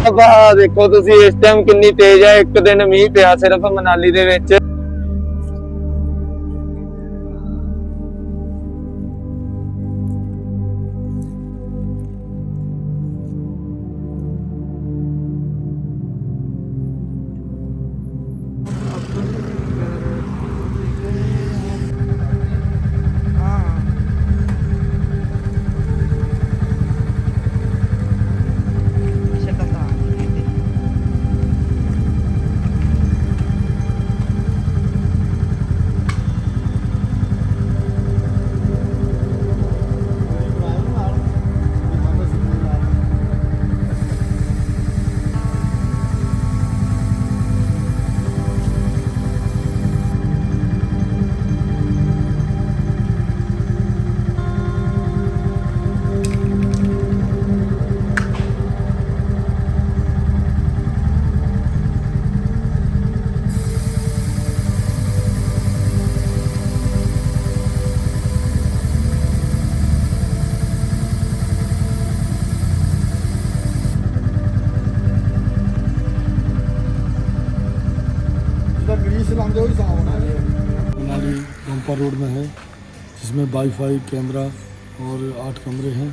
ਹਵਾ ਦੇਖੋ ਤੁਸੀਂ ਇਸ ਟਾਈਮ ਕਿੰਨੀ ਤੇਜ਼ ਹੈ ਇੱਕ ਦਿਨ ਮੀਂਹ ਪਿਆ ਸਿਰਫ ਮਨਾਲੀ ਦੇ ਵਿੱਚ। रोड में है जिसमें वाईफाई कैमरा और आठ कमरे हैं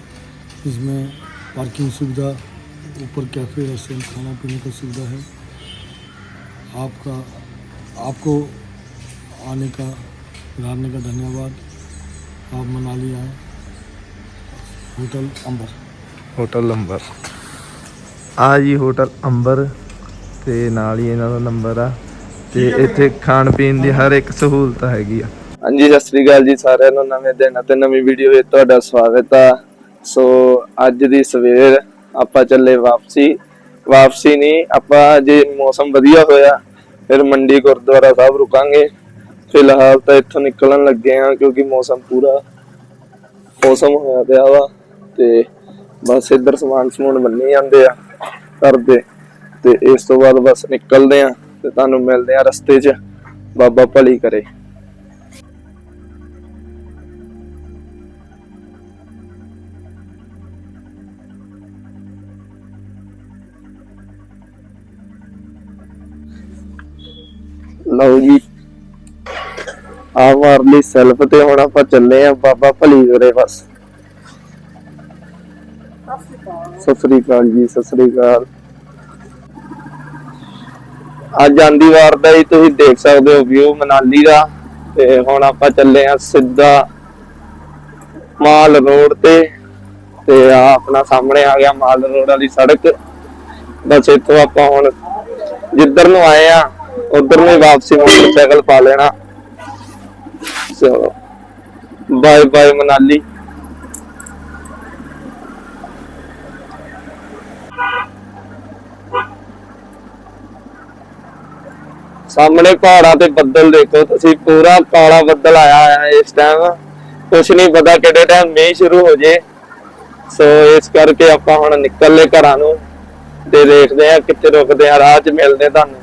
इसमें पार्किंग सुविधा ऊपर कैफ़े रेस्टोरेंट खाना पीने का सुविधा है आपका आपको आने का सुधारने का धन्यवाद आप मनाली आए होटल अंबर ਹੋਟਲ ਨੰਬਰ ਆ ਜੀ ਹੋਟਲ ਅੰਬਰ ਤੇ ਨਾਲ ਹੀ ਇਹਨਾਂ ਦਾ ਨੰਬਰ ਆ ਤੇ ਇੱਥੇ ਖਾਣ ਪੀਣ ਦੀ ਹਰ ਇੱਕ ਸਹੂਲਤ ਹੈਗੀ ਆ ਹਾਂਜੀ, ਸਤਿ ਸ੍ਰੀ ਅਕਾਲ ਜੀ ਸਾਰਿਆਂ ਨੂੰ, ਨਵੇਂ ਦਿਨ ਅਤੇ ਨਵੀਂ ਵੀਡੀਓ ਵਿੱਚ ਤੁਹਾਡਾ ਸਵਾਗਤ ਆ। ਸੋ ਅੱਜ ਦੀ ਸਵੇਰ ਆਪਾਂ ਚੱਲੇ ਵਾਪਸੀ। ਵਾਪਸੀ ਨਹੀਂ, ਆਪਾਂ ਜੇ ਮੌਸਮ ਵਧੀਆ ਹੋਇਆ, ਫਿਰ ਮੰਡੀ ਗੁਰਦੁਆਰਾ ਸਾਹਿਬ ਰੁਕਾਂਗੇ। ਫਿਲਹਾਲ ਤਾਂ ਇੱਥੋਂ ਨਿਕਲਣ ਲੱਗੇ ਆ ਕਿਉਂਕਿ ਮੌਸਮ ਪੂਰਾ ਮੌਸਮ ਹੋਇਆ ਪਿਆ ਵਾ ਤੇ ਬਸ ਇੱਧਰ ਸਮਾਨ ਸਮੂਨ ਬੰਨੀ ਜਾਂਦੇ ਆ ਕਰਦੇ ਤੇ ਇਸ ਤੋਂ ਬਾਅਦ ਬਸ ਨਿਕਲਦੇ ਆ ਤੇ ਤੁਹਾਨੂੰ ਮਿਲਦੇ ਆ ਰਸਤੇ 'ਚ। ਬਾਬਾ ਭਲੀ ਕਰੇ। ਲਓ ਜੀ। ਆ ਮਾਰ ਸੈਲਫ ਤੇ ਹੁਣ ਆਪਾਂ ਚੱਲੇ ਆ ਬਾਬਾ ਭਲੀ ਕਰੇ ਬਸ ਸਤਿ ਸ੍ਰੀ ਅਕਾਲ ਜੀ, ਸਤਿ ਸ੍ਰੀ ਅਕਾਲ। ਅੱਜ ਆਂਦੀ ਵਾਰ ਦਾ ਹੀ ਤੁਸੀਂ ਦੇਖ ਸਕਦੇ ਹੋ ਵਿਊ ਮਨਾਲੀ ਦਾ। ਤੇ ਹੁਣ ਆਪਾਂ ਚੱਲੇ ਆ ਸਿੱਧਾ ਮਾਲ ਰੋਡ ਤੇ। ਤੇ ਆ ਆਪਣਾ ਸਾਹਮਣੇ ਆ ਗਿਆ ਮਾਲ ਰੋਡ ਵਾਲੀ ਸੜਕ। ਬਸ ਇੱਥੋਂ ਆਪਾਂ ਹੁਣ ਜਿੱਧਰ ਨੂੰ ਆਏ ਆ ਉਧਰ ਨੂੰ ਹੀ ਵਾਪਸੀ ਮੋਟਰਸਾਈਕਲ ਪਾ ਲੈਣਾ। ਚਲੋ। Bye bye Manali. ਸਾਹਮਣੇ ਪਹਾੜਾਂ ਤੇ ਬੱਦਲ ਦੇਖੋ, ਤੁਸੀਂ ਪੂਰਾ ਕਾਲਾ ਬੱਦਲ ਆਇਆ ਹੋਇਆ ਹੈ ਇਸ ਟਾਈਮ ਕੁਛ ਨਹੀਂ ਪਤਾ ਕਿਹੜੇ ਟਾਈਮ ਮੀਂਹ ਸ਼ੁਰੂ ਹੋ ਜੇ। ਸੋ ਇਸ ਕਰਕੇ ਆਪਾਂ ਹੁਣ ਨਿਕਲ ਨਿਕਲਲੇ ਘਰਾਂ ਨੂੰ ਤੇ ਦੇਖਦੇ ਆ ਕਿੱਥੇ ਰੁਕਦੇ ਆ ਰਾਹ 'ਚ ਮਿਲਦੇ ਤੁਹਾਨੂੰ।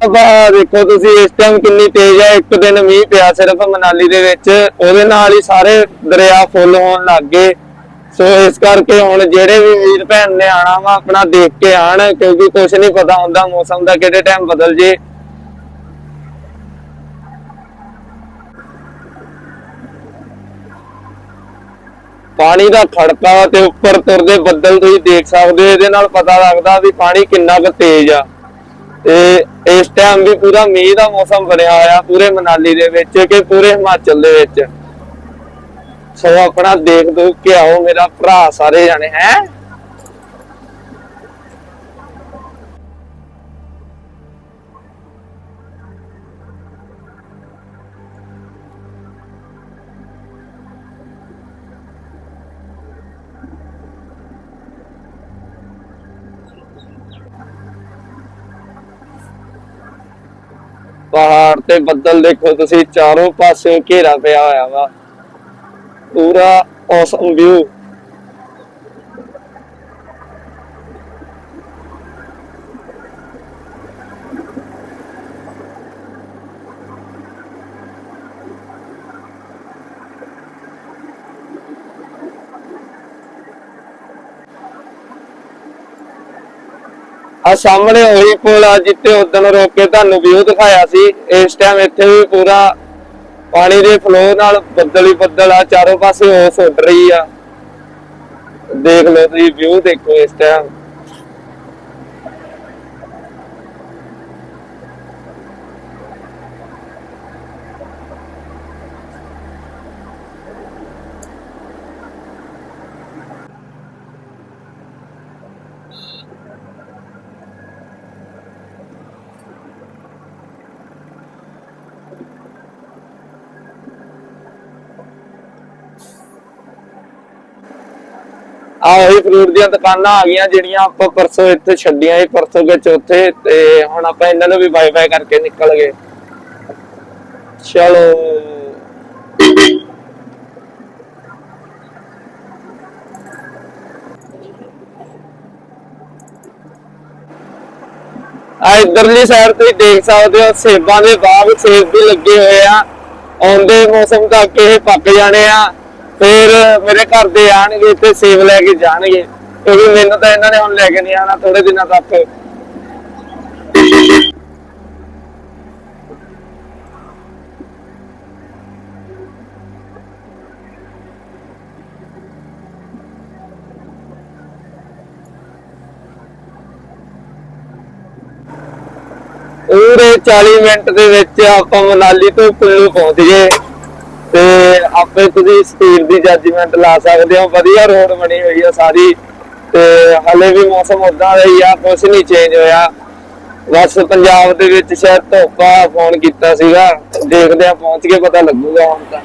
ਹਵਾ ਦੇਖੋ ਤੁਸੀਂ ਇਸ ਟਾਈਮ ਕਿੰਨੀ ਤੇਜ਼ ਹੈ ਇੱਕ ਦਿਨ ਮੀਂਹ ਪਿਆ ਸਿਰਫ ਮਨਾਲੀ ਦੇ ਵਿੱਚ, ਉਹਦੇ ਨਾਲ ਹੀ ਸਾਰੇ ਦਰਿਆ ਫੁੱਲ ਹੋਣ ਲੱਗ ਗਏ। ਸੋ ਇਸ ਕਰਕੇ ਹੁਣ ਜਿਹੜੇ ਵੀ ਵੀਰ ਭੈਣ ਨੇ ਆਣਾ ਵਾ, ਆਪਣਾ ਦੇਖ ਕੇ ਆਣ ਕਿਉਂਕਿ ਕੁਝ ਨਹੀਂ ਪਤਾ ਹੁੰਦਾ ਮੌਸਮ ਦਾ ਕਿਹੜੇ ਟਾਈਮ ਬਦਲ ਜੇ। ਪਾਣੀ ਦਾ ਖੜਕਾ ਤੇ ਉੱਪਰ ਤੁਰਦੇ ਬੱਦਲ ਤੁਸੀਂ ਦੇਖ ਸਕਦੇ ਹੋ, ਇਹਦੇ ਨਾਲ ਪਤਾ ਲੱਗਦਾ ਵੀ ਪਾਣੀ ਕਿੰਨਾ ਕੁ ਤੇਜ਼ ਆ। ਤੇ ਇਸ ਟਾਈਮ ਵੀ ਪੂਰਾ ਮੀਂਹ ਦਾ ਮੌਸਮ ਬਣਿਆ ਹੋਇਆ, ਪੂਰੇ ਮਨਾਲੀ ਦੇ ਵਿੱਚ ਕਿ ਪੂਰੇ ਹਿਮਾਚਲ ਦੇ ਵਿੱਚ। ਸੋ ਆਪਣਾ ਦੇਖ ਦੋ ਕੇ ਆਓ ਮੇਰਾ ਭਰਾ ਸਾਰੇ ਜਾਣੇ, ਹੈ? ਪਹਾੜ ਤੇ ਬੱਦਲ ਦੇਖੋ ਤੁਸੀਂ ਚਾਰੋਂ ਪਾਸਿਓਂ ਘੇਰਾ ਪਿਆ ਹੋਇਆ ਵਾ। ਪੂਰਾ ਔਸਮ ਵਿਊ ਆ ਸਾਹਮਣੇ ਉਹੀ ਪੁਲ ਆ ਜਿੱਥੇ ਉਦੋਂ ਰੋਕ ਕੇ ਤੁਹਾਨੂੰ ਵਿਊ ਦਿਖਾਇਆ ਸੀ। ਇਸ ਟਾਈਮ ਇੱਥੇ ਵੀ ਪੂਰਾ ਪਾਣੀ ਦੇ ਫਲੋ ਨਾਲ ਬੱਦਲ ਹੀ ਬੱਦਲ ਆ, ਚਾਰੋਂ ਪਾਸੇ ਹੋਸ ਉੱਡ ਰਹੀ ਆ। ਦੇਖ ਲਓ ਤੁਸੀਂ ਵਿਊ ਦੇਖੋ ਇਸ ਟਾਈਮ ਆ ਫਰੂਟ ਦੀਆਂ ਦੁਕਾਨਾਂ ਆ ਗਈਆਂ ਜਿਹੜੀਆਂ ਆਪਾਂ ਪਰਸੋਂ ਇੱਥੇ ਛੱਡੀਆਂ ਸੀ, ਪਰਸੋਂ ਦੇ ਚੌਥੇ ਤੇ ਹੁਣ ਆਪਾਂ ਇਹਨਾਂ ਨੂੰ ਵੀ ਬਾਏ ਕਰਕੇ ਨਿਕਲ ਗਏ। ਚਲੋ। ਆ ਇਧਰਲੀ ਸਾਈਡ ਤੁਸੀਂ ਦੇਖ ਸਕਦੇ ਹੋ, ਸੇਬਾਂ ਦੇ ਬਾਗ, ਸੇਬ ਵੀ ਲੱਗੇ ਹੋਏ ਆ। ਆਉਂਦੇ ਮੌਸਮ ਤੱਕ ਇਹ ਪੱਕ ਜਾਣੇ ਆ। ਫਿਰ ਮੇਰੇ ਘਰ ਦੇ ਆਣਗੇ ਤੇ ਸੇਬ ਲੈ ਕੇ ਜਾਣਗੇ। ਕਿਉਂਕਿ ਮੈਨੂੰ ਤਾਂ ਇਹਨਾਂ ਨੇ ਹੁਣ ਲੈ ਕੇ ਨਹੀਂ ਆਣਾ ਥੋੜੇ ਦਿਨਾਂ ਤੱਕ। ਪੂਰੇ 40 ਮਿੰਟ ਦੇ ਵਿੱਚ ਆਪਾਂ ਮਨਾਲੀ ਤੋਂ ਕੁੱਲੂ ਪਹੁੰਚ ਗਏ। ਆਪੇ ਤੁਸੀਂ ਸਪੀਡ ਦੀ ਜੱਜਮੈਂਟ ਲਾ ਸਕਦੇ ਹੋ, ਵਧੀਆ ਰੋਡ ਬਣੀ ਹੋਈ ਆ ਸਾਰੀ ਤੇ ਹਲੇ ਵੀ ਮੌਸਮ ਉਦਾਂ ਦਾ ਹੀ ਆ ਕੁਝ ਨਹੀਂ ਚੇਂਜ ਹੋਇਆ। ਬਸ ਪੰਜਾਬ ਦੇ ਵਿੱਚ ਸ਼ਾਇਦ ਧੋਪਾ ਫੋਨ ਕੀਤਾ ਸੀਗਾ, ਦੇਖਦੇ ਆ ਪਹੁੰਚ ਕੇ ਪਤਾ ਲੱਗੂਗਾ ਹੁਣ ਤਾਂ।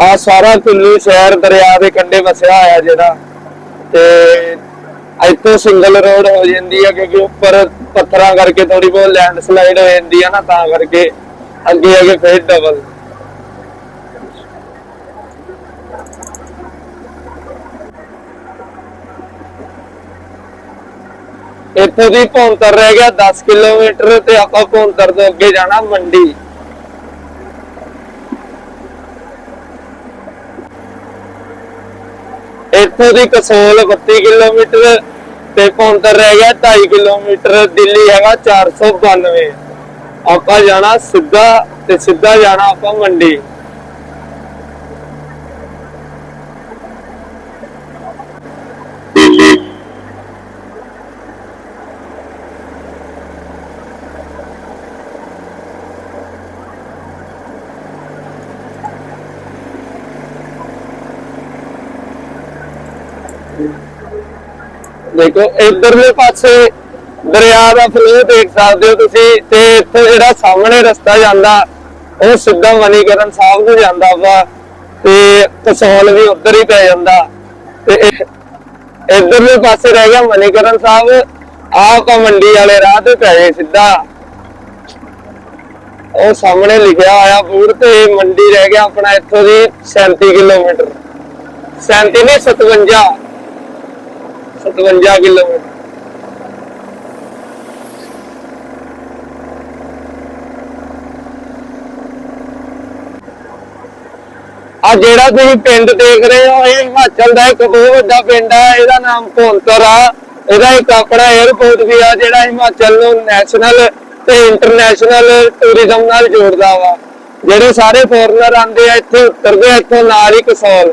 ਆ ਸਾਰਾ ਕੁੱਲੂ ਸ਼ਹਿਰ, ਦਰਿਆ ਦੇ ਕੰਢੇ ਵਸਿਆ ਹੋਇਆ ਜਿਹੜਾ। ਤੇ ਇੱਥੋਂ ਸਿੰਗਲ ਰੋਡ ਹੋ ਜਾਂਦੀ ਹੈ ਕਿਉਂਕਿ ਉੱਪਰ ਪੱਥਰਾਂ ਕਰਕੇ ਥੋੜੀ ਬਹੁਤ ਲੈਂਡ ਸਲਾਈਡ ਹੋ ਜਾਂਦੀ ਹੈ ਨਾ, ਤਾਂ ਕਰਕੇ ਅੱਗੇ ਅੱਗੇ ਫੇਰ ਡਬਲ ਇੱਥੋਂ ਦੀ ਭੌਂਤਰ ਰਹਿ ਗਿਆ 10 ਕਿਲੋਮੀਟਰ ਤੇ ਆਪਾਂ ਭੌਂਤਰ ਤੋਂ ਅੱਗੇ ਜਾਣਾ ਮੰਡੀ। ਇੱਥੋਂ ਦੀ ਕਸੋਲ 32 ਕਿਲੋਮੀਟਰ ਤੇ ਭੌਂਤਰ ਰਹਿ ਗਿਆ 2.5 ਕਿਲੋਮੀਟਰ ਦਿੱਲੀ ਹੈਗਾ 492 ਆਪਾਂ ਜਾਣਾ ਸਿੱਧਾ ਤੇ ਸਿੱਧਾ ਜਾਣਾ ਆਪਾਂ ਮੰਡੀ। ਦੇਖੋ, ਇਧਰਲੇ ਪਾਸੇ ਦਰਿਆ ਦਾ ਫਲੋ ਦੇਖ ਸਕਦੇ ਹੋ ਤੁਸੀਂ, ਤੇ ਇੱਥੇ ਜਿਹੜਾ ਸਾਹਮਣੇ ਰਸਤਾ ਜਾਂਦਾ, ਉਹ ਸਿੱਧਾ ਮਨੀਕਰਨ ਸਾਹਿਬ ਨੂੰ ਜਾਂਦਾ ਵਾ, ਤੇ ਕਸੌਲ ਵੀ ਉੱਧਰ ਹੀ ਪੈ ਜਾਂਦਾ। ਤੇ ਇਧਰਲੇ ਪਾਸੇ ਰਹਿ ਗਿਆ ਮਨੀਕਰਨ ਸਾਹਿਬ, ਆਹ ਆਪਾਂ ਮੰਡੀ ਵਾਲੇ ਰਾਹ ਤੇ ਪੈ ਗਏ ਸਿੱਧਾ। ਉਹ ਸਾਹਮਣੇ ਲਿਖਿਆ ਹੋਇਆ ਬੋਰਡ ਤੇ ਮੰਡੀ ਰਹਿ ਗਿਆ ਆਪਣਾ ਇੱਥੋਂ ਦੀ 37 ਕਿਲੋਮੀਟਰ। 37 ਨਹੀਂ 57 57 ਕਿਲੋਮੀਟਰ ਆ ਜਿਹੜਾ ਤੁਸੀਂ ਪਿੰਡ ਦੇਖ ਰਹੇ ਹੋ, ਇਹ ਹਿਮਾਚਲ ਦਾ ਇੱਕ ਬਹੁਤ ਵੱਡਾ ਪਿੰਡ ਆ, ਇਹਦਾ ਨਾਮ ਭੌਂਤਰ ਆ। ਇਹਦਾ ਇੱਕ ਆਪਣਾ 에어ਪੋਰਟ ਵੀ ਆ, ਜਿਹੜਾ ਹਿਮਾਚਲ ਨੂੰ ਨੈਸ਼ਨਲ ਤੇ ਇੰਟਰਨੈਸ਼ਨਲ ਟੂਰਿਜ਼ਮ ਨਾਲ ਜੋੜਦਾ ਵਾ। ਜਿਹੜੇ ਸਾਰੇ ਫੋਰਨਰ ਆਉਂਦੇ ਆ ਇੱਥੇ, ਉਤਰਦੇ ਆ ਇੱਥੋਂ ਨਾਲ ਹੀ ਕਸੌਲ।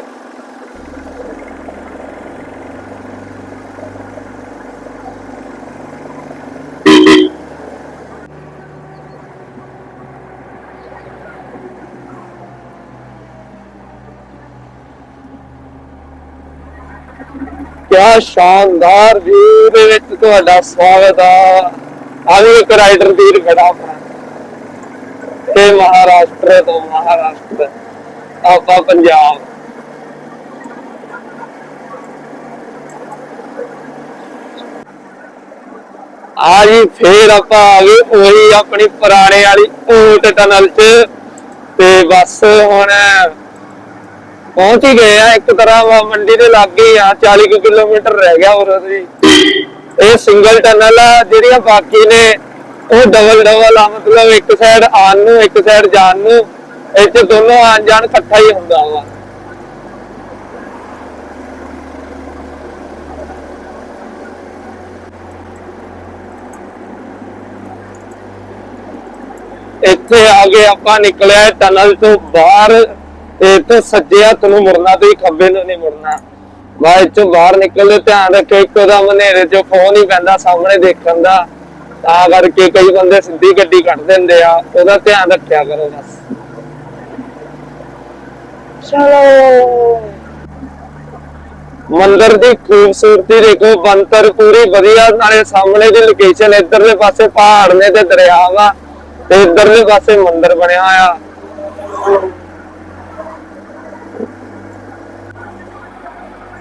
ਕਿਆ ਸ਼ਾਨਦਾਰ ਵਿਊ ਦੇ ਵਿੱਚ ਤੁਹਾਡਾ ਸਵਾਗਤ ਆ। ਆ ਇੱਕ ਰਾਈਡਰ ਵੀਰ ਖੜਾ ਆਪਣਾ ਮਹਾਰਾਸ਼ਟਰ ਤੋਂ ਮਹਾਰਾਸ਼ਟਰ, ਆਪਾਂ ਪੰਜਾਬ। ਆ ਜੀ, ਫੇਰ ਆਪਾਂ ਆ ਗਏ ਉਹੀ ਆਪਣੀ ਪੁਰਾਣੇ ਵਾਲੀ ਊਟ ਟਨਲ 'ਚ। ਤੇ ਬਸ ਹੁਣ ਪਹੁੰਚ ਹੀ ਗਏ ਆ, ਇੱਕ ਤਰ੍ਹਾਂ ਮੰਡੀ ਦੇ ਲਾਗੇ ਆ 40 ਕੁ ਕਿਲੋਮੀਟਰ ਰਹਿ ਗਿਆ ਹੋਰ ਜੀ ਇਹ ਸਿੰਗਲ ਟਨਲ ਆ, ਜਿਹੜੀਆਂ ਬਾਕੀ ਨੇ, ਉਹ ਡਬਲ ਡਬਲ ਆ, ਮਤਲਬ ਇੱਕ ਸਾਈਡ ਆਉਣ ਨੂੰ, ਇੱਕ ਸਾਈਡ ਜਾਣ ਨੂੰ ਇੱਥੇ ਦੋਨੋਂ ਆਣ ਜਾਣ ਇਕੱਠਾ ਹੀ ਹੁੰਦਾ ਵਾ। ਇੱਥੇ ਆ ਕੇ ਆਪਾਂ ਨਿਕਲਿਆ ਟਨਲ ਤੋਂ ਬਾਹਰ। ਇਹ ਤੋਂ ਸੱਜੇ ਹੱਥ ਨੂੰ ਮੁੜਨਾ ਤੇ ਖੱਬੇ ਨੂੰ ਨਹੀਂ ਮੁੜਨਾ। ਬਾਅਦ ਚੋਂ ਬਾਹਰ ਨਿਕਲਦੇ ਧਿਆਨ ਰੱਖਿਓ ਇੱਕੋ ਦਾ ਹਨੇਰੇ ਚੋਂ ਫੋਨ ਹੀ ਪੈਂਦਾ ਸਾਹਮਣੇ ਦੇਖਣ ਦਾ। ਤਾਂ ਕਰਕੇ ਕਈ ਬੰਦੇ ਸਿੱਧੀ ਗੱਡੀ ਕੱਢ ਦਿੰਦੇ ਆ ਉਹਦਾ ਧਿਆਨ ਰੱਖਿਆ ਕਰੋ ਬਸ। ਚਲੋ। ਮੰਦਿਰ ਦੀ ਖੂਬਸੂਰਤੀ ਦੇਖੋ ਬੰਤਰ ਪੂਰੀ ਵਧੀਆ ਨਾਲੇ ਸਾਹਮਣੇ ਦੀ ਲੋਕੇਸ਼ਨ ਇੱਧਰਲੇ ਪਾਸੇ ਪਹਾੜ ਨੇ ਤੇ ਦਰਿਆ ਵਾ ਤੇ ਇੱਧਰਲੇ ਪਾਸੇ ਮੰਦਿਰ ਬਣਿਆ ਆ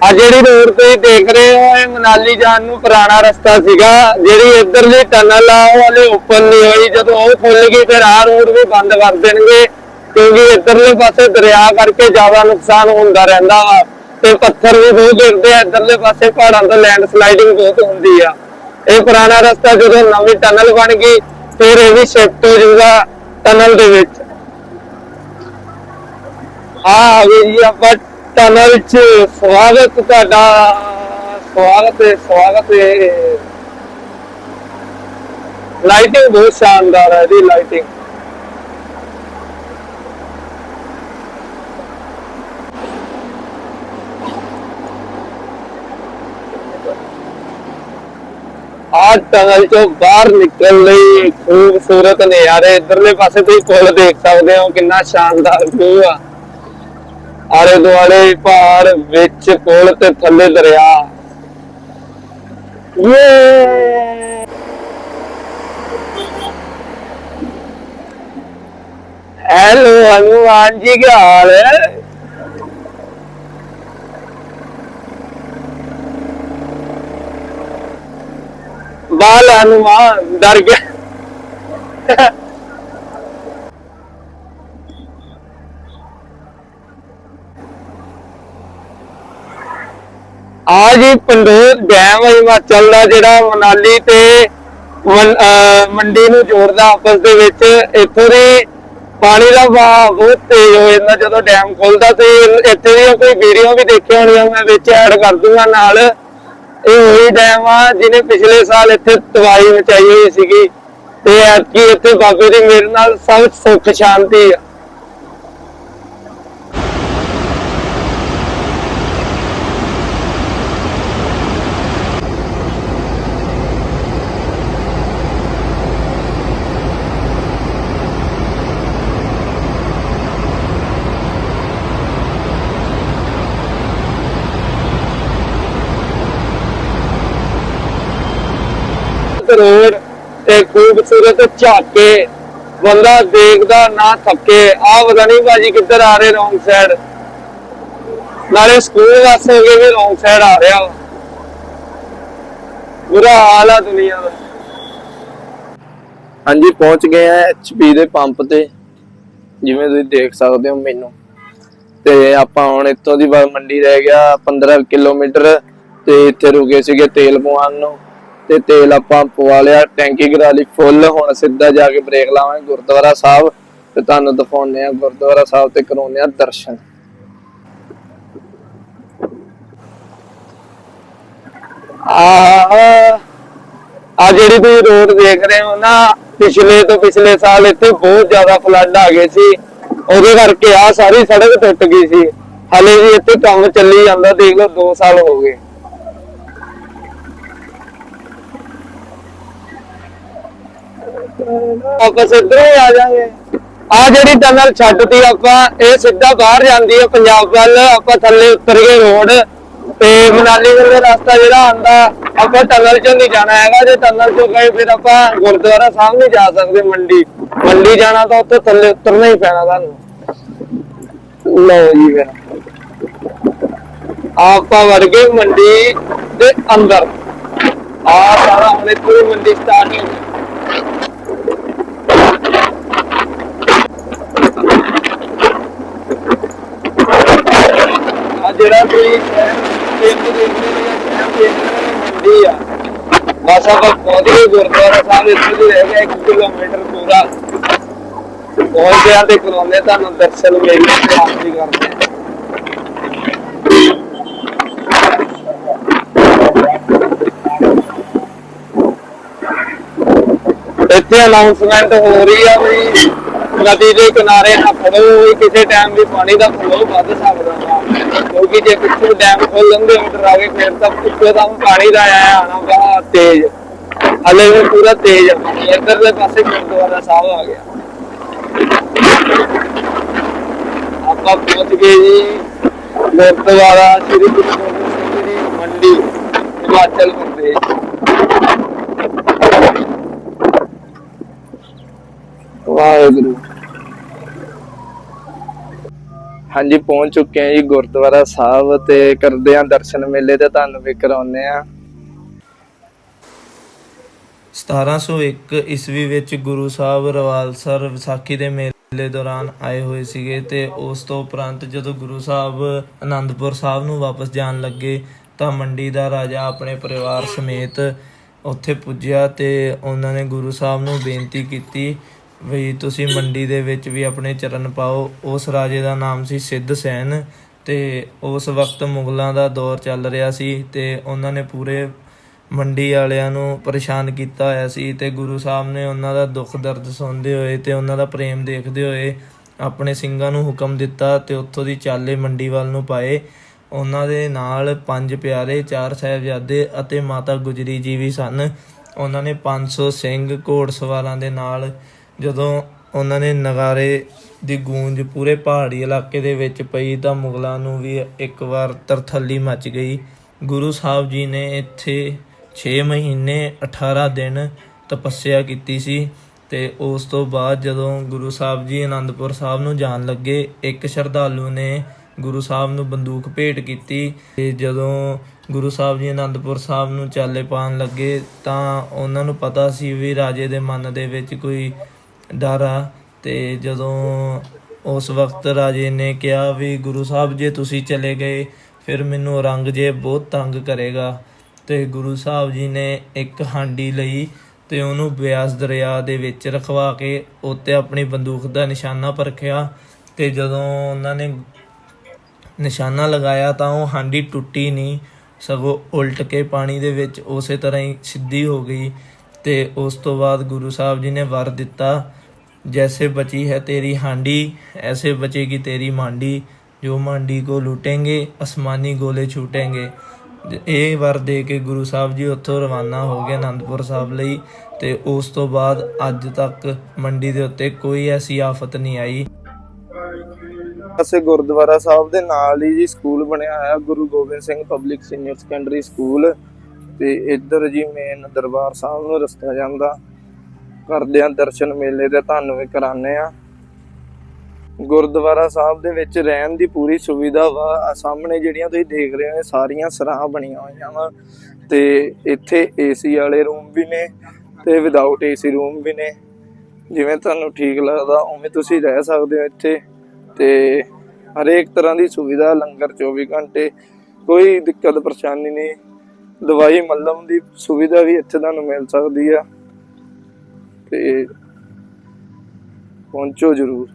ਆ ਜਿਹੜੀ ਰੋਡ ਤੁਸੀਂ ਦੇਖ ਰਹੇ ਹੋ, ਇਹ ਮਨਾਲੀ ਜਾਣ ਨੂੰ ਪੁਰਾਣਾ ਰਸਤਾ ਸੀਗਾ। ਜਿਹੜੀ ਇੱਧਰਲੀ ਟਨਲ ਆ, ਉਹ ਹਲੇ ਓਪਨ ਨਹੀਂ ਹੋਈ। ਜਦੋਂ ਉਹ ਖੁੱਲ ਗਈ, ਫਿਰ ਆਹ ਰੋਡ ਵੀ ਬੰਦ ਕਰ ਦੇਣਗੇ। ਕਿਉਂਕਿ ਇੱਧਰਲੇ ਪਾਸੇ ਦਰਿਆ ਕਰਕੇ ਜ਼ਿਆਦਾ ਨੁਕਸਾਨ ਹੁੰਦਾ ਰਹਿੰਦਾ ਵਾ। ਤੇ ਪੱਥਰ ਵੀ ਬਹੁਤ ਗਿਰਦੇ ਆ। ਇੱਧਰਲੇ ਪਾਸੇ ਪਹਾੜਾਂ ਤੋਂ ਲੈਂਡ ਸਲਾਈਡਿੰਗ ਬਹੁਤ ਹੁੰਦੀ ਆ। ਇਹ ਪੁਰਾਣਾ ਰਸਤਾ ਜਦੋਂ ਨਵੀਂ ਟਨਲ ਬਣ ਗਈ, ਫਿਰ ਇਹ ਵੀ ਸ਼ਿਫਟ ਹੋ ਜਾਊਗਾ ਟਨਲ ਦੇ ਵਿੱਚ। ਆ ਆ ਗਏ ਜੀ ਆਪਾਂ ਟਨਲ ਵਿੱਚ ਸਵਾਗਤ, ਤੁਹਾਡਾ, ਸਵਾਗਤ ਹੈ ਸਵਾਗਤ ਹੈ। ਲਾਈਟਿੰਗ ਬਹੁਤ ਸ਼ਾਨਦਾਰ ਹੈ ਜੀ ਲਾਈਟਿੰਗ ਆ ਟਨਲ ਚੋਂ ਬਾਹਰ ਨਿਕਲ ਲਈ ਖੂਬਸੂਰਤ ਨਜ਼ਾਰੇ। ਇਧਰਲੇ ਪਾਸੇ ਤੁਸੀਂ ਪੁਲ ਦੇਖ ਸਕਦੇ ਹੋ ਕਿੰਨਾ ਸ਼ਾਨਦਾਰ ਵਿਊ ਆ। ਆਲੇ ਦੁਆਲੇ ਪਹਾੜ ਵਿੱਚ ਕੋਲ ਤੇ ਥੱਲੇ ਦਰਿਆ। ਹੈਲੋ, ਹਨੂਮਾਨ ਜੀ, ਕੀ ਹਾਲ ਹੈ? ਬਾਲ ਹਨੂਮਾਨ, ਡਰ ਗਿਆ। ਆ ਜੀ ਪੰਡੋਰ ਡੈਮ ਆ ਹਿਮਾਚਲ ਦਾ ਜਿਹੜਾ ਮਨਾਲੀ ਤੇ ਮੰਡੀ ਨੂੰ ਜੋੜਦਾ ਆਪਸ ਦੇ ਵਿੱਚ। ਇੱਥੋਂ ਦੀ ਪਾਣੀ ਦਾ ਵਹਾਅ ਬਹੁਤ ਤੇਜ਼ ਹੋ ਜਾਂਦਾ ਜਦੋਂ ਡੈਮ ਖੁੱਲਦਾ ਤੇ ਇੱਥੇ ਦੀ ਕੋਈ ਵੀਡੀਓ ਵੀ ਦੇਖਿਆ ਹੋਣੀਆਂ, ਮੈਂ ਵਿੱਚ ਐਡ ਕਰ ਦੂੰਗਾ ਨਾਲ। ਇਹ ਉਹੀ ਡੈਮ ਆ ਜਿਹਨੇ ਪਿਛਲੇ ਸਾਲ ਇੱਥੇ ਤਬਾਹੀ ਮਚਾਈ ਹੋਈ ਸੀਗੀ। ਤੇ ਅੱਜ ਇੱਥੇ ਬਾਬੇ ਦੀ ਮੇਰੇ ਨਾਲ ਸਭ ਸੁੱਖ ਸ਼ਾਂਤੀ ਆ। ਰੋਡ ਤੇ ਖੂਬਸੂਰਤ ਝਾਕੇ, ਬੰਦਾ ਦੇਖਦਾ ਨਾ ਥੱਕੇ। ਆ ਪਤਾ ਭਾਜੀ ਕਿੱਧਰ ਆ ਰਹੇ ਰੌਂਗ ਸਾਈਡ ਨਾਲੇ ਸਕੂਲ ਬੱਸ ਵੀ ਰੌਂਗ ਸਾਈਡ ਆ ਰਿਹਾ ਵਾ। ਬੁਰਾ ਹਾਲ ਆ ਦੁਨੀਆ ਦਾ। ਹਾਂਜੀ, ਪਹੁੰਚ ਗਏ ਆ ਐਚਪੀ ਦੇ ਪੰਪ ਤੇ। ਜਿਵੇਂ ਤੁਸੀਂ ਦੇਖ ਸਕਦੇ ਹੋ ਮੈਨੂੰ। ਤੇ ਆਪਾਂ ਹੁਣ ਇੱਥੋਂ ਦੀ ਮੰਡੀ ਰਹਿ ਗਿਆ 15 ਕਿਲੋਮੀਟਰ। ਤੇ ਇੱਥੇ ਰੁਕੇ ਸੀਗੇ ਤੇਲ ਪਵਾਉਣ ਨੂੰ। ਤੇ ਤੇਲ ਆਪਾਂ ਪਵਾ ਲਿਆ, ਟੈਂਕੀ ਕਰਾ ਲਈ, ਫੁੱਲ ਹੁਣ ਸਿੱਧਾ ਜਾ ਕੇ ਬ੍ਰੇਕ ਲਾਵਾਂਗੇ ਗੁਰਦੁਆਰਾ ਸਾਹਿਬ ਤੇ ਤੁਹਾਨੂੰ ਦਿਖਾਉਂਦੇ ਆ ਗੁਰਦੁਆਰਾ ਸਾਹਿਬ ਤੇ ਕਰਾਉਂਦੇ ਆ ਦਰਸ਼ਨ। ਆ ਆ ਜਿਹੜੀ ਤੁਸੀਂ ਰੋਡ ਦੇਖ ਰਹੇ ਹੋ ਨਾ, ਪਿਛਲੇ ਤੋਂ ਪਿਛਲੇ ਸਾਲ ਇੱਥੇ ਬਹੁਤ ਜ਼ਿਆਦਾ ਫਲੱਡ ਆ ਗਏ ਸੀ। ਉਹਦੇ ਕਰਕੇ ਆ ਸਾਰੀ ਸੜਕ ਟੁੱਟ ਗਈ ਸੀ। ਹਲੇ ਵੀ ਇੱਥੇ ਕੰਮ ਚੱਲੀ ਜਾਂਦਾ, ਦੇਖ ਲਓ 2 ਸਾਲ ਹੋ ਗਏ। ਆਪਾਂ ਸਿੱਧੇ ਹੀ ਆ ਜਾਾਂਗੇ ਆ ਜਿਹੜੀ ਟਨਲ ਛੱਡਤੀ ਆਪਾਂ, ਇਹ ਸਿੱਧਾ ਬਾਹਰ ਜਾਂਦੀ ਹੈ ਪੰਜਾਬ ਵੱਲ, ਆਪਾਂ ਥੱਲੇ ਉਤਰ ਗਏ ਰੋਡ ਤੇ ਮਨਾਲੀ ਵੱਲ ਰਸਤਾ ਜਿਹੜਾ ਆਂਦਾ ਆਪਾਂ ਟਨਲ ਚੋਂ ਨਹੀਂ ਜਾਣਾ ਹੈਗਾ, ਜੇ ਟਨਲ ਚੋਂ ਗਏ ਫਿਰ ਆਪਾਂ ਗੁਰਦੁਆਰਾ ਸਾਹਿਬ ਨਹੀਂ ਜਾ ਸਕਦੇ ਮੰਡੀ। ਮੰਡੀ ਜਾਣਾ ਤਾਂ ਉੱਥੇ ਥੱਲੇ ਉਤਰਨਾ ਹੀ ਪੈਣਾ ਤੁਹਾਨੂੰ ਲਓ ਜੀ ਫਿਰ। ਆਪਾਂ ਵਰਗੇ ਮੰਡੀ ਦੇ ਅੰਦਰ। ਆ ਸਾਰਾ ਹੁਣ ਇੱਥੋਂ ਮੰਡੀ ਸਟਾਰਟ ਹੋ ਗਈ। ਜਿਹੜਾ ਕੋਈ ਸ਼ਹਿਰ ਦੇਖਦੇ ਨੇ ਸ਼ਹਿਰ ਦੇਖਦੇ ਨੇ ਮੰਡੀ ਆ ਬਸ ਆਪਾਂ ਪਹੁੰਚ ਗੁਰਦੁਆਰਾ ਸਾਹਿਬ ਇੱਥੇ ਦੀ ਰਹਿ ਗਿਆ 1 ਕਿਲੋਮੀਟਰ ਪੂਰਾ ਪਹੁੰਚਦੇ ਆ ਤੇ ਕਰਾਉਂਦੇ ਤੁਹਾਨੂੰ ਦਰਸ਼ਨ ਮੇਲੇ ਤੇ ਆਰਤੀ ਕਰਦੇ ਆ। ਇੱਥੇ ਅਨਾਉਂਸਮੈਂਟ ਹੋ ਰਹੀ ਆ ਵੀ ਨਦੀ ਦੇ ਕਿਨਾਰੇ ਨਾ ਖੜੋ, ਵੀ ਕਿਸੇ ਟਾਈਮ ਵੀ ਪਾਣੀ ਦਾ ਫਲੋ ਵੱਧ ਸਕਦਾ ਵਾ। ਕਿਉਂਕਿ ਜੇ ਪਿੱਛੋਂ ਡੈਮ ਖੋਲਣ ਦੇ ਆਰਡਰ ਆ ਗਏ ਫਿਰ ਤਾਂ ਪਿੱਛੋਂ ਤਾਂ ਪਾਣੀ ਦਾ ਆਇਆ ਆਣਾ ਬਹੁਤ ਤੇਜ਼। ਹਲੇ ਵੀ ਪੂਰਾ ਤੇਜ਼ ਆ ਪਾਣੀ। ਇੱਧਰ ਦੇ ਪਾਸੇ ਗੁਰਦੁਆਰਾ ਸਾਹਿਬ ਆ ਗਿਆ। ਆਪਾਂ ਪਹੁੰਚ ਗਏ ਜੀ ਗੁਰਦੁਆਰਾ ਸ੍ਰੀ ਗੁਰੂ ਗੋਬਿੰਦ ਸਿੰਘ ਜੀ ਮੰਡੀ, ਹਿਮਾਚਲ ਪ੍ਰਦੇਸ਼। ਵਾਹਿਗੁਰੂ। ਹਾਂਜੀ, ਪਹੁੰਚ ਚੁੱਕੇ ਹਾਂ ਜੀ ਗੁਰਦੁਆਰਾ ਸਾਹਿਬ ਤੇ ਕਰਦੇ ਆਂ ਦਰਸ਼ਨ ਮੇਲੇ ਤੇ ਤੁਹਾਨੂੰ ਵੀ ਕਰਾਉਨੇ ਆ 1701 ਈਸਵੀ ਵਿੱਚ ਗੁਰੂ ਸਾਹਿਬ ਰਵਾਲਸਰ ਵਿਸਾਖੀ ਦੇ ਮੇਲੇ ਦੌਰਾਨ ਆਏ ਹੋਏ ਸੀਗੇ ਤੇ ਉਸ ਤੋਂ ਉਪਰੰਤ ਜਦੋਂ ਗੁਰੂ ਸਾਹਿਬ ਆਨੰਦਪੁਰ ਸਾਹਿਬ ਨੂੰ ਵਾਪਸ ਜਾਣ ਲੱਗੇ ਤਾਂ ਮੰਡੀ ਦਾ ਰਾਜਾ ਆਪਣੇ ਪਰਿਵਾਰ ਸਮੇਤ ਉੱਥੇ ਪੁੱਜਿਆ ਤੇ ਉਹਨਾਂ ਨੇ ਗੁਰੂ ਸਾਹਿਬ ਨੂੰ ਬੇਨਤੀ ਕੀਤੀ ਵੀ ਤੁਸੀਂ ਮੰਡੀ ਦੇ ਵਿੱਚ ਵੀ ਆਪਣੇ ਚਰਨ ਪਾਓ। ਉਸ ਰਾਜੇ ਦਾ ਨਾਮ ਸੀ ਸਿੱਧ ਸੈਨ ਤੇ ਉਸ ਵਕਤ ਮੁਗਲਾਂ ਦਾ ਦੌਰ ਚੱਲ ਰਿਹਾ ਸੀ ਤੇ ਉਹਨਾਂ ਨੇ ਪੂਰੇ ਮੰਡੀ ਵਾਲਿਆਂ ਨੂੰ ਪਰੇਸ਼ਾਨ ਕੀਤਾ ਹੋਇਆ ਸੀ ਤੇ ਗੁਰੂ ਸਾਹਿਬ ਨੇ ਉਹਨਾਂ ਦਾ ਦੁੱਖ ਦਰਦ ਸੁਣਦੇ ਹੋਏ ਤੇ ਉਹਨਾਂ ਦਾ ਪ੍ਰੇਮ ਦੇਖਦੇ ਹੋਏ ਆਪਣੇ ਸਿੰਘਾਂ ਨੂੰ ਹੁਕਮ ਦਿੱਤਾ ਤੇ ਉੱਥੋਂ ਦੀ ਚਾਲੇ ਮੰਡੀ ਵੱਲ ਨੂੰ ਪਾਏ। ਉਹਨਾਂ ਦੇ ਨਾਲ ਪੰਜ ਪਿਆਰੇ, ਚਾਰ ਸਾਹਿਬਜ਼ਾਦੇ ਅਤੇ ਮਾਤਾ ਗੁਜਰੀ ਜੀ ਵੀ ਸਨ। ਉਹਨਾਂ ਨੇ 500 ਸਿੰਘ ਘੋੜਸਵਾਰਾਂ ਦੇ ਨਾਲ ਜਦੋਂ ਉਹਨਾਂ ਨੇ ਨਗਾਰੇ ਦੀ ਗੂੰਜ ਪੂਰੇ ਪਹਾੜੀ ਇਲਾਕੇ ਦੇ ਵਿੱਚ ਪਈ ਤਾਂ ਮੁਗਲਾਂ ਨੂੰ ਵੀ ਇੱਕ ਵਾਰ ਤਰਥੱਲੀ ਮੱਚ ਗਈ। ਗੁਰੂ ਸਾਹਿਬ ਜੀ ਨੇ ਇੱਥੇ 6 ਮਹੀਨੇ 18 ਦਿਨ ਤਪੱਸਿਆ ਕੀਤੀ ਸੀ ਤੇ ਉਸ ਤੋਂ ਬਾਅਦ ਜਦੋਂ ਗੁਰੂ ਸਾਹਿਬ ਜੀ ਆਨੰਦਪੁਰ ਸਾਹਿਬ ਨੂੰ ਜਾਣ ਲੱਗੇ, ਇੱਕ ਸ਼ਰਧਾਲੂ ਨੇ ਗੁਰੂ ਸਾਹਿਬ ਨੂੰ ਬੰਦੂਕ ਭੇਟ ਕੀਤੀ ਤੇ ਜਦੋਂ ਗੁਰੂ ਸਾਹਿਬ ਜੀ ਆਨੰਦਪੁਰ ਸਾਹਿਬ ਨੂੰ ਚਾਲੇ ਪਾਉਣ ਲੱਗੇ ਤਾਂ ਉਹਨਾਂ ਨੂੰ ਪਤਾ ਸੀ ਵੀ ਰਾਜੇ ਦੇ ਮਨ ਦੇ ਵਿੱਚ ਕੋਈ ਡਰ ਆ ਤੇ ਜਦੋਂ ਉਸ ਵਕਤ ਰਾਜੇ ਨੇ ਕਿਹਾ ਵੀ ਗੁਰੂ ਸਾਹਿਬ ਜੇ ਤੁਸੀਂ ਚਲੇ ਗਏ, ਫਿਰ ਮੈਨੂੰ ਔਰੰਗਜ਼ੇਬ ਬਹੁਤ ਤੰਗ ਕਰੇਗਾ। ਤੇ ਗੁਰੂ ਸਾਹਿਬ ਜੀ ਨੇ ਇੱਕ ਹਾਂਡੀ ਲਈ ਤੇ ਉਹਨੂੰ ਬਿਆਸ ਦਰਿਆ ਦੇ ਵਿੱਚ ਰਖਵਾ ਕੇ ਉੱਤੇ ਆਪਣੀ ਬੰਦੂਕ ਦਾ ਨਿਸ਼ਾਨਾ ਪਰਖਿਆ ਤੇ ਜਦੋਂ ਉਹਨਾਂ ਨੇ ਨਿਸ਼ਾਨਾ ਲਗਾਇਆ ਤਾਂ ਉਹ ਹਾਂਡੀ ਟੁੱਟੀ ਨਹੀਂ, ਸਗੋਂ ਉਲਟ ਕੇ ਪਾਣੀ ਦੇ ਵਿੱਚ ਉਸੇ ਤਰ੍ਹਾਂ ਹੀ ਸਿੱਧੀ ਹੋ ਗਈ ਤੇ ਉਸ ਤੋਂ ਬਾਅਦ ਗੁਰੂ ਸਾਹਿਬ ਜੀ ਨੇ ਵਰ ਦਿੱਤਾ ਜੈਸੇ ਬਚੀ ਹੈ ਤੇਰੀ ਹਾਂਡੀ ਐਸੇ ਬਚੇਗੀ ਤੇਰੀ ਮਾਂਡੀ ਜੋ ਮਾਂਡੀ ਕੋ ਲੂਟेंगे ਅਸਮਾਨੀ ਗੋਲੇ ਛੂਟेंगे ਇਹ ਵਰ ਦੇ ਕੇ ਗੁਰੂ ਸਾਹਿਬ ਜੀ ਉੱਥੋਂ ਰਵਾਨਾ ਹੋ ਗਏ ਅਨੰਦਪੁਰ ਸਾਹਿਬ ਲਈ। ਤੇ ਉਸ ਤੋਂ ਬਾਅਦ ਅੱਜ ਤੱਕ ਮੰਡੀ ਦੇ ਉੱਤੇ ਕੋਈ ਐਸੀ ਆਫਤ ਨਹੀਂ ਆਈ ਅਸੀਂ ਗੁਰਦੁਆਰਾ ਸਾਹਿਬ ਦੇ ਨਾਲ ਹੀ ਜੀ ਸਕੂਲ ਬਣਿਆ ਹੋਇਆ Guru Gobind Singh public senior secondary school ਤੇ ਇੱਧਰ ਜੀ ਮੇਨ ਦਰਬਾਰ ਸਾਹਿਬ ਨੂੰ ਰਸਤਾ ਜਾਂਦਾ ਕਰਦੇ ਆ ਦਰਸ਼ਨ ਮੇਲੇ ਤੇ ਤੁਹਾਨੂੰ ਵੀ ਕਰਾਣੇ ਆ ਗੁਰਦੁਆਰਾ ਸਾਹਿਬ ਦੇ ਵਿੱਚ ਰਹਿਣ ਦੀ ਪੂਰੀ ਸੁਵਿਧਾ ਵਾ। ਆਹ ਸਾਹਮਣੇ ਜਿਹੜੀਆਂ ਤੁਸੀਂ ਦੇਖ ਰਹੇ ਹੋ, ਇਹ ਸਾਰੀਆਂ ਸਰਾਹ ਬਣੀਆਂ ਹੋਈਆਂ ਵਾ। ਤੇ ਇੱਥੇ ਏਸੀ ਵਾਲੇ ਰੂਮ ਵੀ ਨੇ ਤੇ ਵਿਦਆਊਟ ਏਸੀ ਰੂਮ ਵੀ ਨੇ। ਜਿਵੇਂ ਤੁਹਾਨੂੰ ਠੀਕ ਲੱਗਦਾ, ਉਵੇਂ ਤੁਸੀਂ ਰਹਿ ਸਕਦੇ ਹੋ ਇੱਥੇ। ਤੇ ਹਰੇਕ ਤਰ੍ਹਾਂ ਦੀ ਸੁਵਿਧਾ, ਲੰਗਰ 24 ਘੰਟੇ, ਕੋਈ ਦਿੱਕਤ ਪਰੇਸ਼ਾਨੀ ਨਹੀਂ। ਦਵਾਈ ਮੱਲਮ ਦੀ ਸੁਵਿਧਾ ਵੀ ਇੱਥੇ ਤੁਹਾਨੂੰ ਮਿਲ ਸਕਦੀ ਆ। ਤੇ ਪਹੁੰਚੋ ਜਰੂਰ।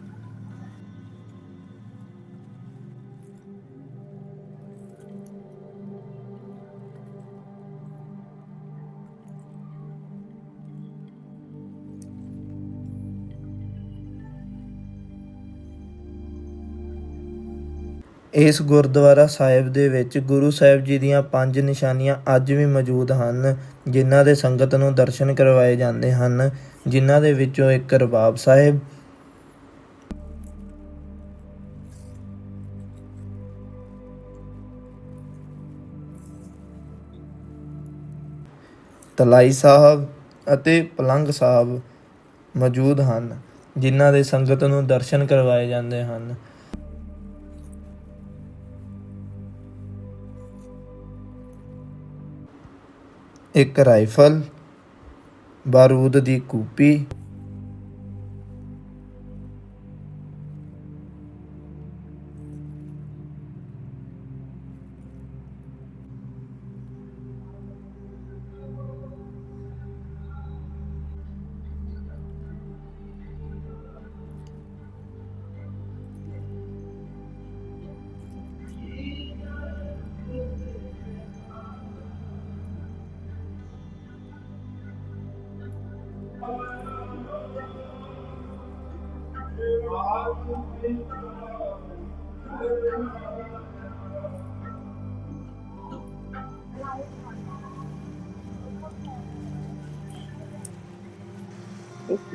ਇਸ ਗੁਰਦੁਆਰਾ ਸਾਹਿਬ ਦੇ ਵਿੱਚ ਗੁਰੂ ਸਾਹਿਬ ਜੀ ਦੀਆਂ ਪੰਜ ਨਿਸ਼ਾਨੀਆਂ ਅੱਜ ਵੀ ਮੌਜੂਦ ਹਨ, ਜਿਨ੍ਹਾਂ ਦੇ ਸੰਗਤ ਨੂੰ ਦਰਸ਼ਨ ਕਰਵਾਏ ਜਾਂਦੇ ਹਨ। ਜਿਨ੍ਹਾਂ ਦੇ ਵਿੱਚੋਂ ਇੱਕ ਰਬਾਬ ਸਾਹਿਬ। ਤਲਾਈ ਸਾਹਿਬ ਅਤੇ ਪਲੰਗ ਸਾਹਿਬ ਮੌਜੂਦ ਹਨ, ਜਿਨ੍ਹਾਂ ਦੇ ਸੰਗਤ ਨੂੰ ਦਰਸ਼ਨ ਕਰਵਾਏ ਜਾਂਦੇ ਹਨ। ਇੱਕ ਰਾਈਫਲ ਬਾਰੂਦ ਦੀ ਕੂਪੀ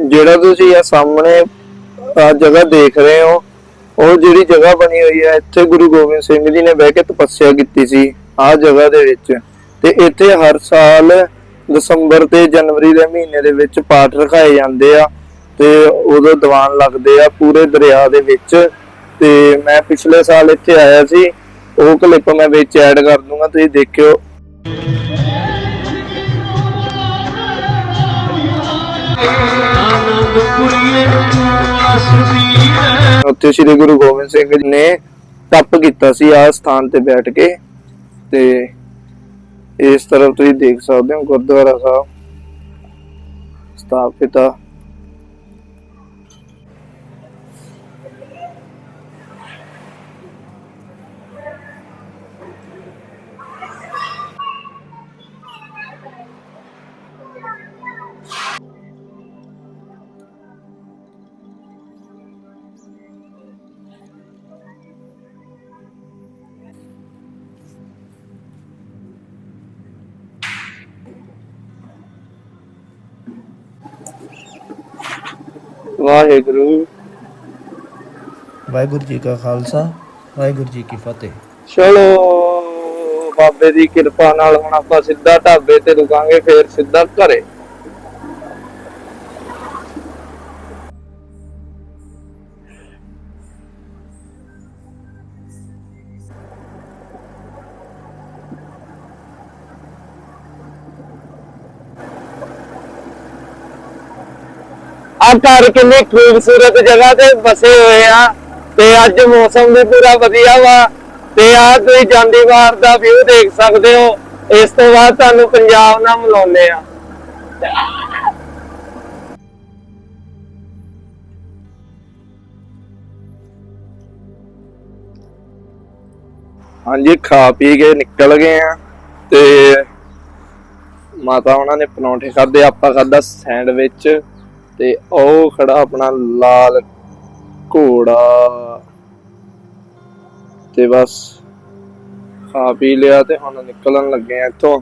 ਜਿਹੜਾ ਤੁਸੀਂ ਆ ਸਾਹਮਣੇ ਆ ਜਗ੍ਹਾ ਦੇਖ ਰਹੇ ਹੋ, ਉਹ ਜਿਹੜੀ ਜਗ੍ਹਾ ਬਣੀ ਹੋਈ ਹੈ, ਇੱਥੇ ਗੁਰੂ ਗੋਬਿੰਦ ਸਿੰਘ ਜੀ ਨੇ ਬਹਿ ਕੇ ਤਪੱਸਿਆ ਕੀਤੀ ਸੀ ਆ ਜਗ੍ਹਾ ਦੇ ਵਿੱਚ। ਤੇ ਇੱਥੇ ਹਰ ਸਾਲ ਦਸੰਬਰ ਤੇ ਜਨਵਰੀ ਦੇ ਮਹੀਨੇ ਦੇ ਵਿੱਚ ਪਾਠ ਰਖਾਏ ਜਾਂਦੇ ਆ ਤੇ ਉਦੋਂ ਦੀਵਾਨ ਲੱਗਦੇ ਆ ਪੂਰੇ ਦਰਿਆ ਦੇ ਵਿੱਚ। ਤੇ ਮੈਂ ਪਿਛਲੇ ਸਾਲ ਇੱਥੇ ਆਇਆ ਸੀ, ਉਹ ਕਲਿੱਪ ਮੈਂ ਵਿੱਚ ਐਡ ਕਰ ਦੂੰਗਾ, ਤੁਸੀਂ ਦੇਖਿਓ। ਉੱਥੇ ਸ੍ਰੀ ਗੁਰੂ ਗੋਬਿੰਦ ਸਿੰਘ ਜੀ ਨੇ ਤਪ ਕੀਤਾ ਸੀ ਆ ਸਥਾਨ ਤੇ ਬੈਠ ਕੇ। ਤੇ ਇਸ ਤਰਫ ਤੁਸੀਂ ਦੇਖ ਸਕਦੇ ਹੋ ਗੁਰਦੁਆਰਾ ਸਾਹਿਬ ਸਥਾਪਿਤ ਆ। ਵਾਹਿਗੁਰੂ। ਵਾਹਿਗੁਰੂ ਜੀ ਕਾ ਖਾਲਸਾ ਵਾਹਿਗੁਰੂ ਜੀ ਕੀ ਫਤਿਹ। ਚਲੋ ਬਾਬੇ ਦੀ ਕਿਰਪਾ ਨਾਲ ਹੁਣ ਆਪਾਂ ਸਿੱਧਾ ਢਾਬੇ ਤੇ ਰੁਕਾਂਗੇ ਫੇਰ ਸਿੱਧਾ ਘਰੇ। ਆ ਘਰ ਕਿੰਨੀ ਖੂਬਸੂਰਤ ਜਗ੍ਹਾ ਤੇ ਵਸੇ ਹੋਏ ਆ ਤੇ ਅੱਜ ਮੌਸਮ ਵੀ ਪੂਰਾ ਵਧੀਆ ਵਾ ਤੇ ਆ ਤੁਸੀਂ ਜਾਂਦੀ ਵਾਰ ਦਾ ਵਿਊ ਦੇਖ ਸਕਦੇ ਹੋ। ਇਸ ਤੋਂ ਬਾਅਦ ਤੁਹਾਨੂੰ ਪੰਜਾਬ ਨਾਲ ਮਿਲਾਉਂਦੇ ਆ। ਹਾਂਜੀ, ਖਾ ਪੀ ਕੇ ਨਿਕਲ ਗਏ ਆ ਤੇ ਮਾਤਾ ਉਹਨਾਂ ਨੇ ਪਰੌਂਠੇ ਖਾਦੇ ਆਪਾਂ ਖਾਦਾ ਸੈਂਡਵਿਚ। ਤੇ ਉਹ ਖੜਾ ਆਪਣਾ ਲਾਲ ਘੋੜਾ। ਤੇ ਬਸ ਖਾ ਪੀ ਲਿਆ ਤੇ ਹੁਣ ਨਿਕਲਣ ਲੱਗੇ ਆ ਇੱਥੋਂ।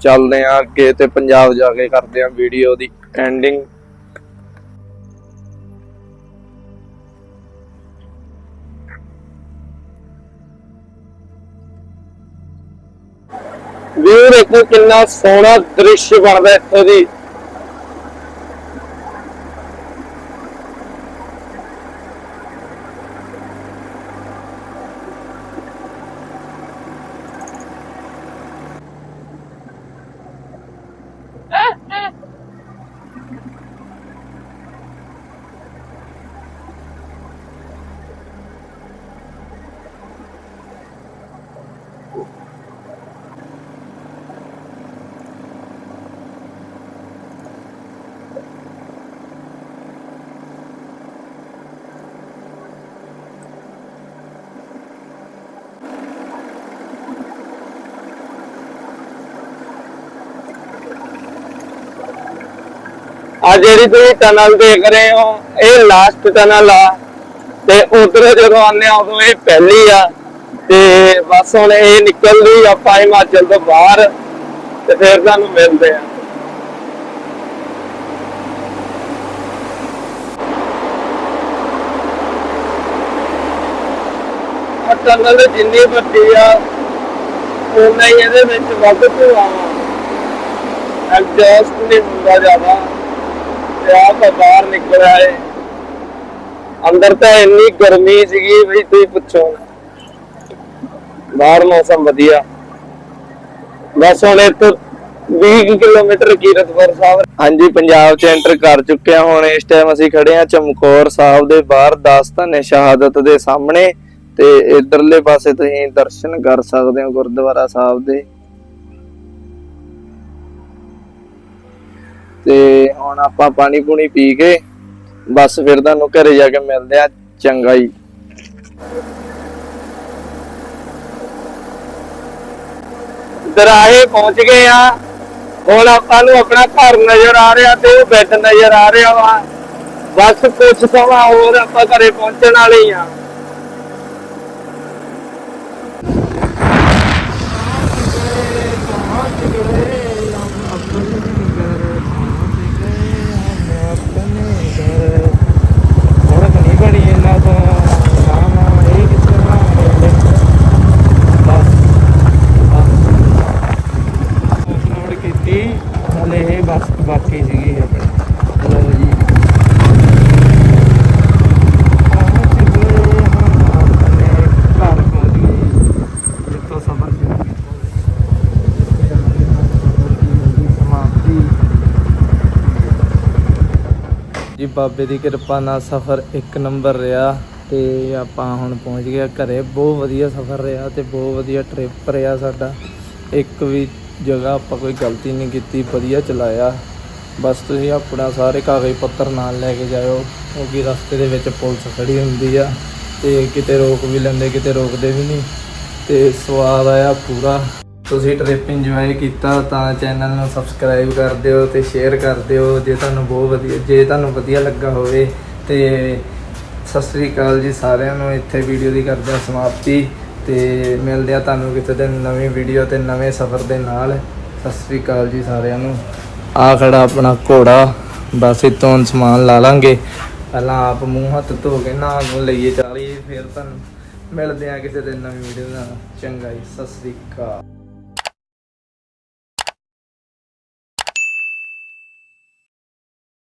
ਚੱਲਦੇ ਆ ਅੱਗੇ ਤੇ ਪੰਜਾਬ ਜਾ ਕੇ ਕਰਦੇ ਆ ਵੀਡੀਓ ਦੀ ਐਂਡਿੰਗ ਵੀਰ ਦੇਖੋ ਕਿੰਨਾ ਸੋਹਣਾ ਦ੍ਰਿਸ਼ ਬਣਦਾ ਇੱਥੋਂ ਦੀ। ਆ ਜਿਹੜੀ ਤੁਸੀਂ ਟਨਲ ਦੇਖ ਰਹੇ ਹੋ, ਇਹ ਲਾਸਟ ਟਨਲ ਆ। ਤੇ ਉਧਰ ਜਦੋਂ ਆਨੇ ਆ, ਉਦੋਂ ਇਹ ਪਹਿਲੀ ਆ। ਤੇ ਬਸ ਹੁਣ ਇਹ ਨਿਕਲਦੀ ਆਪਾਂ ਹਿਮਾਚਲ ਤੋਂ ਬਾਹਰ ਤੇ ਫਿਰ ਤੁਹਾਨੂੰ ਮਿਲਦੇ ਆ। ਟਨਲ ਜਿੰਨੀ ਵੱਡੀ ਆ, ਉਨਾ ਹੀ ਇਹਦੇ ਵਿੱਚ ਵੱਧ ਧੂਆਂ ਆ ਨਹੀਂ ਹੁੰਦਾ ਜ਼ਿਆਦਾ। ਤੇ ਆ ਬਾਹਰ ਨਿਕਲ ਆਏ ਅੰਦਰ ਤਾਂ ਇੰਨੀ ਗਰਮੀ ਸੀਗੀ ਵੀ ਤੁਸੀਂ ਪੁੱਛੋ। ਬਾਹਰ ਮੌਸਮ ਵਧੀਆ। ਬਸ ਹੁਣ ਇੱਥੋਂ 20 ਕਿਲੋਮੀਟਰ ਕੀਰਤਪੁਰ ਸਾਹਿਬ। ਹਾਂਜੀ, ਪੰਜਾਬ ਚ ਐਂਟਰ ਕਰ ਚੁੱਕੇ ਹਾਂ ਹੁਣ। ਇਸ ਟਾਈਮ ਅਸੀਂ ਖੜੇ ਹਾਂ ਚਮਕੌਰ ਸਾਹਿਬ ਦੇ ਬਾਹਰ। ਦਾਸਤਾਨੇ ਸ਼ਹਾਦਤ ਦੇ ਸਾਹਮਣੇ ਤੇ ਇਧਰਲੇ ਪਾਸੇ ਤੁਸੀਂ ਦਰਸ਼ਨ ਕਰ ਸਕਦੇ ਹੋ ਗੁਰਦੁਆਰਾ ਸਾਹਿਬ ਦੇ। ਤੇ ਹੁਣ ਆਪਾਂ ਪਾਣੀ ਪੂਣੀ ਪੀ ਕੇ ਬਸ ਫਿਰ ਤੁਹਾਨੂੰ ਘਰੇ ਜਾ ਕੇ ਮਿਲਦੇ ਆ, ਚੰਗਾ ਜੀ। ਦਰਾਹੇ ਪਹੁੰਚ ਗਏ ਆ। ਹੁਣ ਆਪਾਂ ਨੂੰ ਆਪਣਾ ਘਰ ਨਜ਼ਰ ਆ ਰਿਹਾ ਤੇ ਉਹ ਬੈੱਡ ਨਜ਼ਰ ਆ ਰਿਹਾ ਵਾ। ਬਸ ਕੁਝ ਸਮਾਂ ਹੋਰ ਆਪਾਂ ਘਰੇ ਪਹੁੰਚਣ ਵਾਲੇ ਆ ਅਪਲੋਡ ਕੀਤੀ ਹਲੇ ਇਹ ਬਸ ਬਾਕੀ ਸੀਗੀ ਆਪਣੀ ਲਓ ਜੀ ਪਹੁੰਚ ਗਏ ਹਾਂ ਆਪਣੇ ਘਰ ਪਹੁੰਚ ਗਏ ਜਿੱਥੋਂ ਸਫ਼ਰ ਸ਼ੁਰੂ ਕੀਤਾ ਇੱਥੇ ਆ ਕੇ ਹਾਂ ਸਫ਼ਰ ਦੀ ਹੋ ਗਈ ਸਮਾਪਤੀ ਜੀ ਬਾਬੇ ਦੀ ਕਿਰਪਾ ਨਾਲ ਸਫ਼ਰ ਇੱਕ ਨੰਬਰ ਰਿਹਾ ਤੇ ਆਪਾਂ ਹੁਣ ਪਹੁੰਚ ਗਏ ਘਰੇ। ਬਹੁਤ ਵਧੀਆ ਸਫ਼ਰ ਰਿਹਾ ਤੇ ਬਹੁਤ ਵਧੀਆ ਟ੍ਰਿਪ ਰਿਹਾ ਸਾਡਾ। ਇੱਕ ਵੀ ਜਗ੍ਹਾ ਆਪਾਂ ਕੋਈ ਗਲਤੀ ਨਹੀਂ ਕੀਤੀ, ਵਧੀਆ ਚਲਾਇਆ। ਬਸ ਤੁਸੀਂ ਆਪਣਾ ਸਾਰੇ ਕਾਗਜ਼ ਪੱਤਰ ਨਾਲ ਲੈ ਕੇ ਜਾਇਓ। ਕਿਉਂਕਿ ਰਸਤੇ ਦੇ ਵਿੱਚ ਪੁਲਿਸ ਖੜੀ ਹੁੰਦੀ ਆ ਤੇ ਕਿਤੇ ਰੋਕ ਵੀ ਲੈਂਦੇ, ਕਿਤੇ ਰੋਕਦੇ ਵੀ ਨਹੀਂ। ਤੇ ਸਵਾਦ ਆਇਆ ਪੂਰਾ। ਤੁਸੀਂ ਟ੍ਰਿਪ ਇੰਜੋਏ ਕੀਤਾ ਤਾਂ ਚੈਨਲ ਨੂੰ ਸਬਸਕ੍ਰਾਈਬ ਕਰ ਦਿਓ ਤੇ ਸ਼ੇਅਰ ਕਰ ਦਿਓ, ਜੇ ਤੁਹਾਨੂੰ ਬਹੁਤ ਵਧੀਆ, ਜੇ ਤੁਹਾਨੂੰ ਵਧੀਆ ਲੱਗਾ ਹੋਵੇ ਤੇ ਸਤਿ ਸ੍ਰੀ ਅਕਾਲ ਜੀ ਸਾਰਿਆਂ ਨੂੰ, ਇੱਥੇ ਵੀਡੀਓ ਦੀ ਕਰਦੇ ਹਾਂ ਸਮਾਪਤੀ ਤੇ ਮਿਲਦੇ ਆ ਤੁਹਾਨੂੰ ਕਿਤੇ ਦਿਨ ਨਵੀਂ ਵੀਡੀਓ ਤੇ ਨਵੇਂ ਸਫ਼ਰ ਦੇ ਨਾਲ। ਸਤਿ ਸ੍ਰੀ ਅਕਾਲ ਜੀ ਸਾਰਿਆਂ ਨੂੰ। ਆ ਖੜਾ ਆਪਣਾ ਘੋੜਾ, ਬਸ ਇਤੋਂ ਸਮਾਨ ਲਾ ਲਾਂਗੇ। ਪਹਿਲਾਂ ਆਪ ਮੂੰਹ ਹੱਥ ਧੋ ਕੇ ਨਹਾ ਨੂੰ ਲਈਏ ਚਾਲੀਏ ਫਿਰ ਤੁਹਾਨੂੰ ਮਿਲਦੇ ਆ ਕਿਸੇ ਦਿਨ ਨਵੀਂ ਵੀਡੀਓ ਨਾਲ। ਚੰਗਾ ਜੀ, ਸਤਿ ਸ੍ਰੀ ਅਕਾਲ।